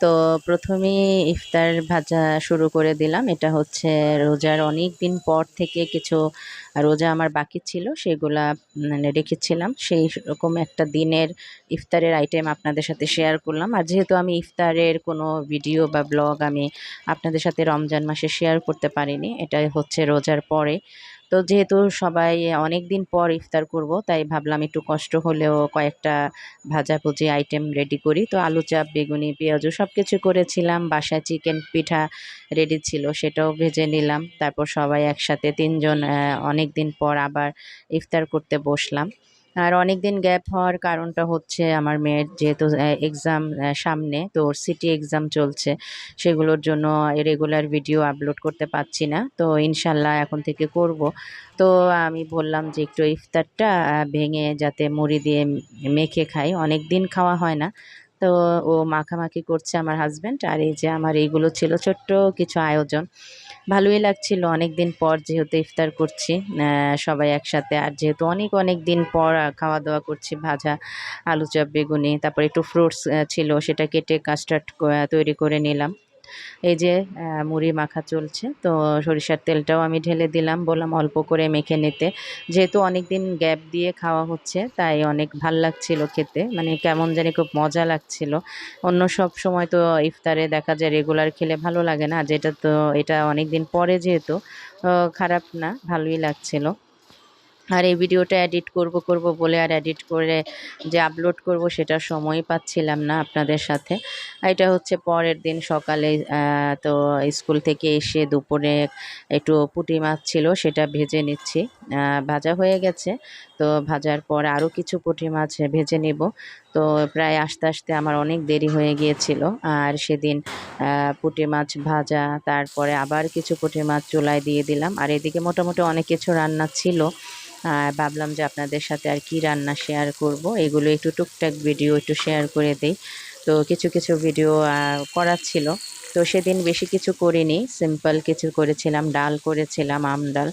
তো প্রথমেই ইফতার ভাজা শুরু করে দিলাম। এটা হচ্ছে রোজার অনেক দিন পর থেকে কিছু রোজা আমার বাকি ছিল, সেগুলা মানে রেখেছিলাম। সেই রকম একটা দিনের ইফতারের আইটেম আপনাদের সাথে শেয়ার করলাম। আর যেহেতু আমি ইফতারের কোনো ভিডিও বা ব্লগ আমি আপনাদের সাথে রমজান মাসে শেয়ার করতে পারিনি এটা হচ্ছে রোজার পরে। তো যেহেতু সবাই অনেক দিন পর ইফতার করব, তাই ভাবলাম একটু কষ্ট হলেও কয়েকটা ভাজাভুজি আইটেম রেডি করি। তো আলু চাপ, বেগুনি, পেঁয়াজু সব কিছু করেছিলাম। বাসায় চিকেন পিঠা রেডি ছিল, সেটাও ভেজে নিলাম। তারপর সবাই একসাথে তিনজন অনেক দিন পর আবার ইফতার করতে বসলাম। আর অনেক দিন গ্যাপ হওয়ার কারণটা হচ্ছে আমার মেয়ের যেহেতু এক্সাম সামনে, তো ওর সিটি এক্সাম চলছে। সেগুলোর জন্য রেগুলার ভিডিও আপলোড করতে পারছি না। তো ইনশাল্লাহ এখন থেকে করব। তো আমি বললাম যে একটু ইফতারটা ভেঙে যাতে মুড়ি দিয়ে মেখে খাই। অনেক দিন খাওয়া হয় না। তো ও মাখামাখি করছে আমার হাজব্যান্ড আর এই যে আমার এইগুলো ছিল ছোট্ট কিছু আয়োজন। ভালোই লাগছিল। অনেক দিন পর যেহেতু ইফতার করছি সবাই একসাথে। আর যেহেতু অনেক অনেক দিন পর খাওয়া দাওয়া করছি, ভাজা, আলু চপ, বেগুনি, তারপর একটু ফ্রুটস ছিল, সেটা কেটে কাস্টার্ড তৈরি করে নিলাম। এই যে মুড়ি মাখা চলছে। তো সরিষার তেলটাও আমি ঢেলে দিলাম, বললাম অল্প করে মেখে নিতে। যেহেতু অনেক দিন গ্যাপ দিয়ে খাওয়া হচ্ছে, তাই অনেক ভালো লাগছিল খেতে। মানে কেমন জানি খুব মজা লাগছিল। অন্য সব সময় তো ইফতারে দেখা যায় রেগুলার খেলে ভালো লাগে না। যেটা তো, এটা অনেক দিন পরে যেহেতু খারাপ না, ভালোই লাগছিল। আর এই ভিডিওটা এডিট করব করব বলে আর এডিট করে যে আপলোড করব সেটা সময় পাচ্ছিলাম না আপনাদের সাথে। এটা হচ্ছে পরের দিন সকালে তো স্কুল থেকে এসে দুপুরে একটু পুঁটি মাছ ছিল সেটা ভেজে নিচ্ছি। ভাজা হয়ে গেছে, তো ভাজার পর আরও কিছু পুঁটি মাছ ভেজে নেব। তো প্রায় আস্তে আস্তে আমার অনেক দেরি হয়ে গিয়েছিল, আর সেদিন পুঁটি মাছ ভাজা, তারপরে আবার কিছু পুঁটি মাছ চুলায় দিয়ে দিলাম। আর এদিকে মোটামুটি অনেক কিছু রান্না ছিল। ভাবলাম যে আপনাদের সাথে আর কি রান্না শেয়ার করব। এগুলো একটু টুকটাক ভিডিও একটু শেয়ার করে দেই। তো কিছু কিছু ভিডিও করার ছিল। তো সেদিন বেশি কিছু করিনি। সিম্পল কিছু করেছিলাম। ডাল করেছিলাম, আম ডাল,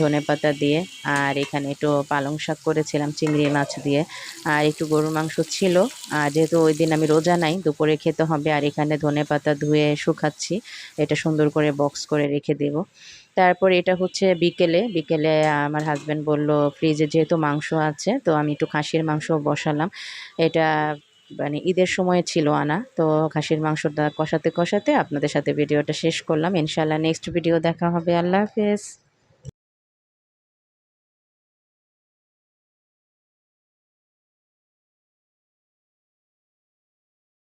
ধনে পাতা দিয়ে, আর এখানে একটু পালং শাক করেছিলাম, চিংড়ি মাছ দিয়ে। আর একটু গরুর মাংস ছিল। আর যেহেতু ওই দিন আমি রোজা নাই, দুপুরে খেতে হবে। আর এখানে ধনে পাতা ধুয়ে শুকাচ্ছি। এটা সুন্দর করে বক্স করে রেখে দেব। তারপর এটা হচ্ছে বিকেলে বিকেলে আমার হাজব্যান্ড বলল ফ্রিজে যেহেতু মাংস আছে, তো আমি একটু খাসির মাংস বসালাম। এটা মানে ঈদের সময় ছিল আনা, তো খাসির মাংসটা কষাতে কষাতে আপনাদের সাথে ভিডিওটা শেষ করলাম। ইনশাল্লাহ নেক্সট ভিডিও দেখা হবে। আল্লাহ হাফেজ।